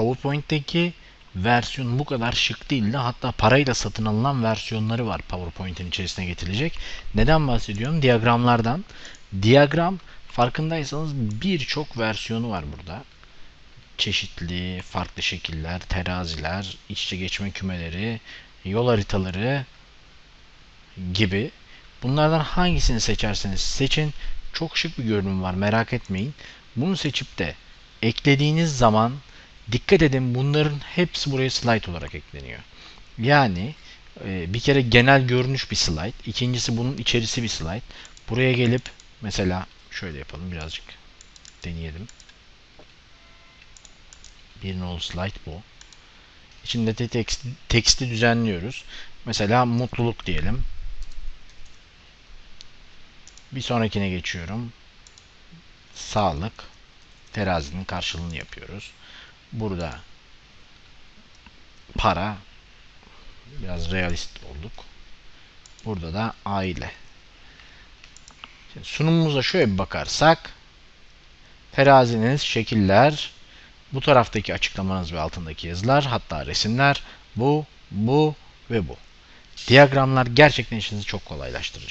PowerPoint'teki versiyon bu kadar şık değildi. Hatta parayla satın alınan versiyonları var PowerPoint'in içerisine getirilecek. Neden bahsediyorum? Diyagramlardan. Diyagram farkındaysanız birçok versiyonu var burada. Çeşitli, farklı şekiller, teraziler, iç içe geçme kümeleri, yol haritaları gibi. Bunlardan hangisini seçerseniz seçin. Çok şık bir görünüm var merak etmeyin. Bunu seçip de eklediğiniz zaman dikkat edin bunların hepsi buraya slide olarak ekleniyor. Yani e, bir kere genel görünüş bir slide. İkincisi bunun içerisi bir slide. Buraya gelip mesela şöyle yapalım birazcık deneyelim. Bir nol slide bu. İçinde de tekst, teksti düzenliyoruz. Mesela mutluluk diyelim. Bir sonrakine geçiyorum. Sağlık. Terazinin karşılığını yapıyoruz. Burada para. Biraz realist olduk. Burada da aile. Şimdi sunumumuza şöyle bir bakarsak teraziniz, şekiller, bu taraftaki açıklamanız ve altındaki yazılar, hatta resimler, bu, bu ve bu. Diyagramlar gerçekten işinizi çok kolaylaştırır.